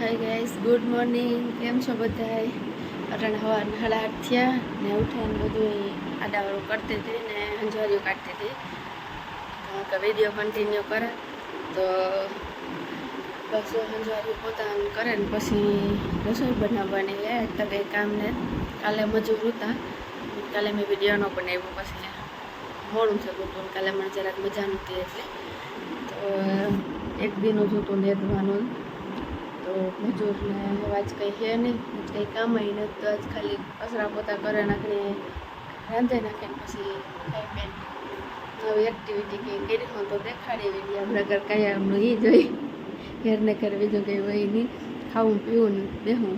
Hi guys good morning કેમ છો બધાય? અટાણે હવા હળાટ થયા ને ઉઠાઈને બધું આડાવાળું કરતી હતી ને અંજવારીઓ કાઢતી હતી. કે વીડિયો કન્ટિન્યુ કરે. તો બસ અંજવારીઓ પોતાનું કરે ને પછી રસોઈ બનાવવાની લે તો કંઈ કામ ને. કાલે મજૂર હતા. કાલે મેં વીડિયો ન બનાવ્યો પછી મોડું થતું હતું કાલે મને જરાક મજા નહોતી એટલે. તો એક દિનો જોતું લેવાનું તો મજૂરને આજ કંઈ છે નહીં કંઈ કામ નથી તો આજ ખાલી કચરા પોતા કરે નાખીને રાંધે નાખીને પછી ખાઈ બેન. નવી એક્ટિવિટી કંઈ કરી હોય તો દેખાડી વીડિયો આપણે ઘર કાંઈ આમનું એ જોઈ ઘરને ઘર બીજું કંઈ હોય નહીં. ખાવું, પીવું નહીં બેહું,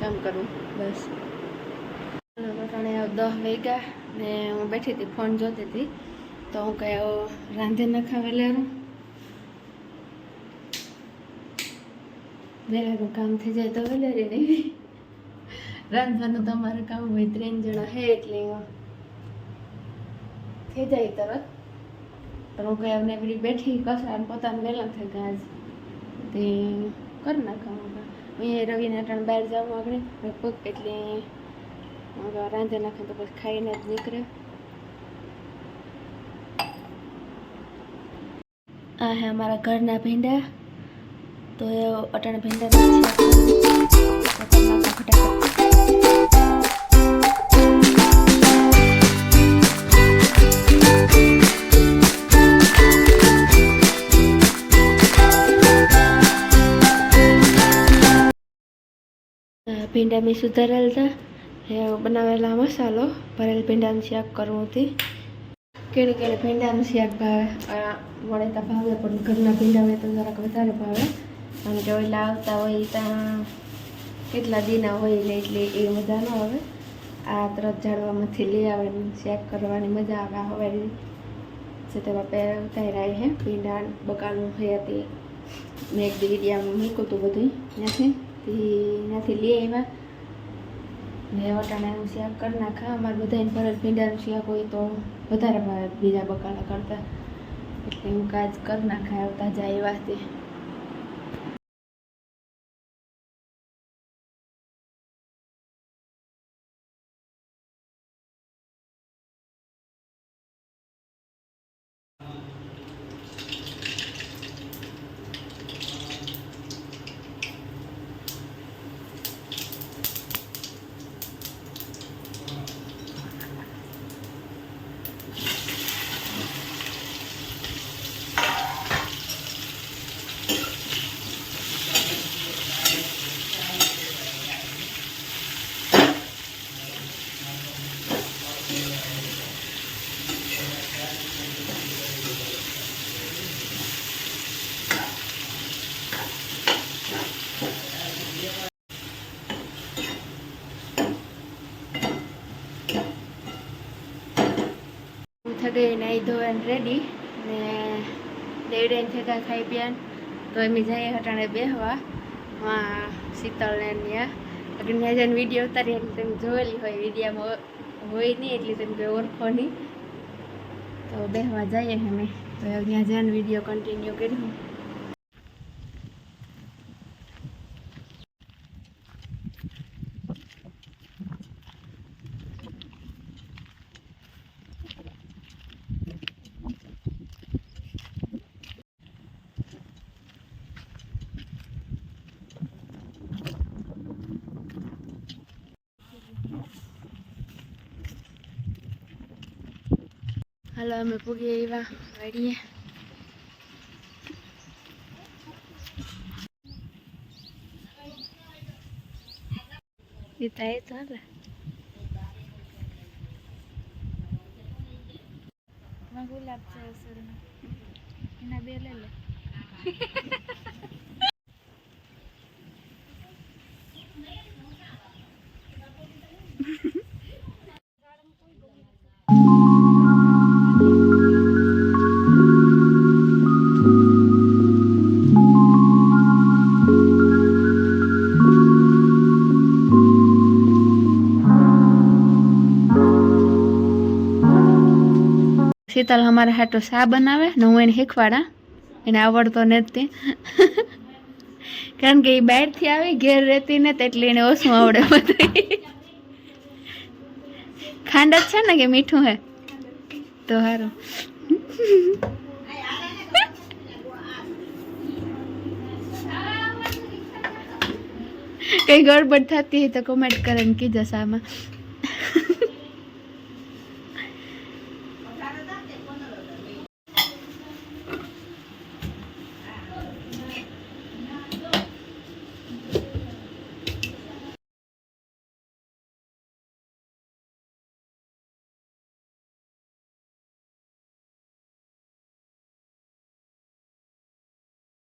કામ કરવું બસ. અટાણે દહ વાગ્યા ને હું બેઠી હતી, ફોન જોતી હતી. તો હું કંઈ રાંધે નખાવે લેરું. વહેલાનું કામ થઈ જાય તો વધારે નહીં. રાંધવાનું તમારું કામ હોય, ત્રણ જણા હે એટલે થઈ જાય તરત. પણ હું કઈ અમને પેલી બેઠી કસરા પોતાનું વહેલા થઈ ગયા તે કરી નાખવાનું અહીંયા રવિને ત્રણ બહાર જવું આગળ લગભગ એટલે રાંધે નાખે તો પછી ખાઈને જ નીકળે. આ હે અમારા ઘરના ભીંડા. તો અટાણે ભીંડા ભીંડા મેં સુધારેલ હતા. બનાવેલા મસાલો. ભરેલ ભીંડાનું શાક કરવું હતી. કેળે કેળે ભીંડાનું શાક ભાવે. વળેતા ભાવે પણ ઘરના ભીંડા હોય તો જરાક વધારે ભાવે. કારણ કે ઓલા આવતા હોય ત્યાં કેટલા દીના હોય ને એટલે એ મજા ન આવે. આ તરત ઝાડવામાંથી લઈ આવે શેક કરવાની મજા આવે હવે છે તે બાપે ઉતાર્યા હે, ભીંડા, બકાલું હતી તે. મેં એક દીડિયામાં મૂક્યું હતું બધું ત્યાંથી. ત્યાંથી લઈ આવ્યા. ને વટાણાનું શાક કરી નાખા અમારે બધાને ભરેલ ભીંડાનું શાક હોય તો વધારે ભાવે બીજા બકાલા કરતા. એટલે હું કાજ કરી નાખા આવતા જાય એવા તે નાહી ધોઈને રેડી ને દેવડાઈને થતા ખાઈ પ્યાન તો એમ જઈએ હટાણે બેહવા. માં શીતળને ત્યાં એટલે ત્યાં જઈને વીડિયો ઉતારી એટલે તમે જોયેલી હોય વિડીયામાં હોય નહીં એટલે તમે કોઈ ઓળખો નહીં. તો બેહવા જઈએ અમે. તો ત્યાં જઈને વીડિયો કન્ટિન્યુ કર્યું હાલો અમે પૂગી એવા વાડીએ એ થાય તો હાલે ગુલાબ છે એના બે લઈ લે શીતલ અમારે હાટો શા બનાવે? ને હું એને શીખવાડા. એને આવડતો નથી. કારણ કે એ બહારથી આવી, ઘેર રહેતી ને એટલે એને ઓછું આવડે બધું ખાંડ જ છે ને કે મીઠું હે? તો સારું કઈ ગડબડ થતી હોય તો કોમેન્ટ કરીને કીધા સામાં.